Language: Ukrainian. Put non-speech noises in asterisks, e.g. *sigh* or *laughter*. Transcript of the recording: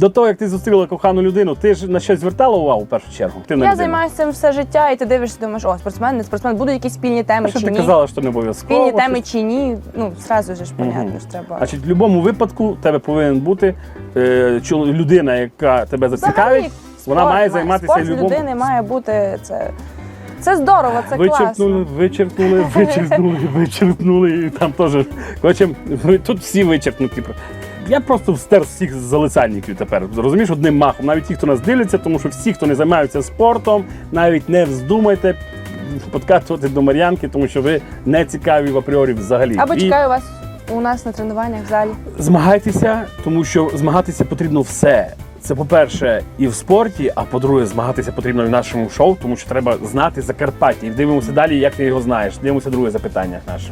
До того, як ти зустріла кохану людину, ти ж на щось звертала увагу в першу чергу? Ти Я займаюся цим все життя, і ти дивишся, думаєш, о, спортсмен, не спортсмен, будуть якісь спільні А теми що чи ти ні. казала, що не обов'язково? Спільні теми чи ні. Ну, зразу ж понятно, що треба. Значить, в будь-якому випадку тебе повинен бути е, людина, яка тебе зацікавить, вона Спорт має займатися спорт в людини має бути це. Це здорово, це Вичерпнули, класно. вичерпнули, вичерпнули, *laughs* вичерпнули, і там теж. Ви- тут всі вичерпнуті. Я просто встер всіх залицяльників тепер. Розумієш, одним махом, навіть ті, хто нас дивляться, тому що всі, хто не займаються спортом, навіть не вздумайте подкатувати до Мар'янки, тому що ви не цікаві в апріорі взагалі. Або чекаю вас у нас на тренуваннях в залі. Змагайтеся, тому що змагатися потрібно все. Це по-перше, і в спорті, а по-друге, змагатися потрібно і в нашому шоу, тому що треба знати Закарпаття. І дивимося далі, як ти його знаєш. Дивимося друге запитання наше.